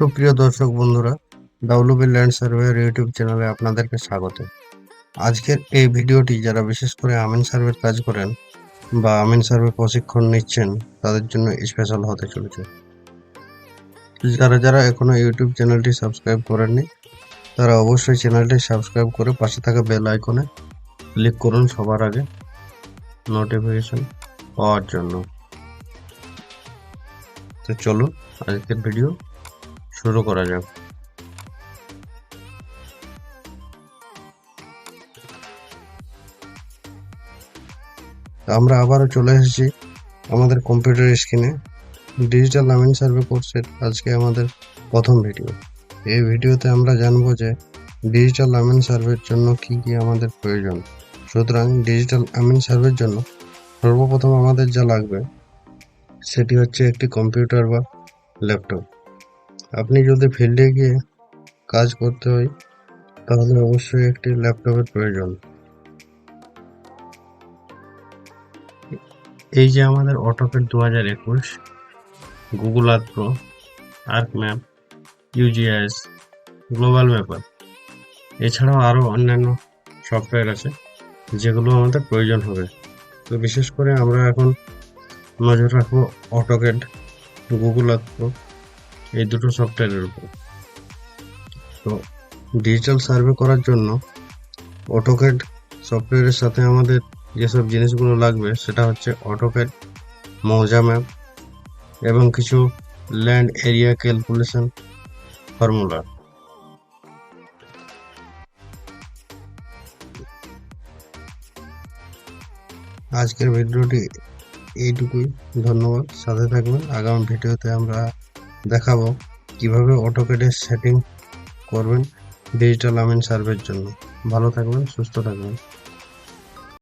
সুপ্রিয় দর্শক বন্ধুরা ডাব্লিউবি ল্যান্ড সার্ভেয়ার ইউটিউব চ্যানেলে আপনাদেরকে স্বাগত। আজকের এই ভিডিওটি যারা বিশেষ করে আমিন সার্ভের কাজ করেন বা আমিন সার্ভে প্রশিক্ষণ নিচ্ছেন, তাদের জন্য স্পেশাল হতে চলেছে। যারা যারা এখনও ইউটিউব চ্যানেলটি সাবস্ক্রাইব করেননি, তারা অবশ্যই চ্যানেলটি সাবস্ক্রাইব করে পাশে থাকা বেল আইকনে ক্লিক করুন সবার আগে নোটিফিকেশন পাওয়ার জন্য। তো চলুন আজকের ভিডিও শুরু করা যাক। আমরা আবারও চলে এসেছি আমাদের কম্পিউটার স্ক্রিনে ডিজিটাল লামিন সার্ভে কোর্সের আজকে আমাদের প্রথম ভিডিও এই ভিডিওতে আমরা জানব যে ডিজিটাল লামিন সার্ভের জন্য কি কি আমাদের প্রয়োজন। সুতরাং ডিজিটাল আমিন সার্ভের জন্য সর্বপ্রথম আমাদের যা লাগবে, সেটি হচ্ছে একটি কম্পিউটার বা ল্যাপটপ আপনি যদি ফিল্ডে গিয়ে কাজ করতে হয়, তাহলে অবশ্যই একটি ল্যাপটপের প্রয়োজন। এই যে আমাদের অটোকেট দু হাজার একুশ Google Earth Pro arc map ইউজিএস গ্লোবাল ম্যাপার এছাড়াও আরও অন্যান্য সফটওয়্যার আছে, যেগুলো আমাদের প্রয়োজন হবে। তো বিশেষ করে আমরা এখন নজর রাখব অটোকেট গুগল আর্থ প্রো এই দুটো সফটওয়্যারের উপর। তো ডিজিটাল সার্ভে করার জন্য অটোক্যাড সফটওয়্যারের সাথে আমাদের যেসব জিনিসগুলো লাগবে, সেটা হচ্ছে অটোক্যাড মৌজা ম্যাপ এবং কিছু ল্যান্ড এরিয়া ক্যালকুলেশন ফর্মুলা আজকের ভিডিওটি এইটুকুই। ধন্যবাদ। সাথে থাকবেন। আগামী ভিডিওতে আমরা দেখাবো কীভাবে অটোকেটের সেটিং করবেন ডিজিটাল আমিন সার্ভের জন্য। ভালো থাকবেন সুস্থ থাকবেন।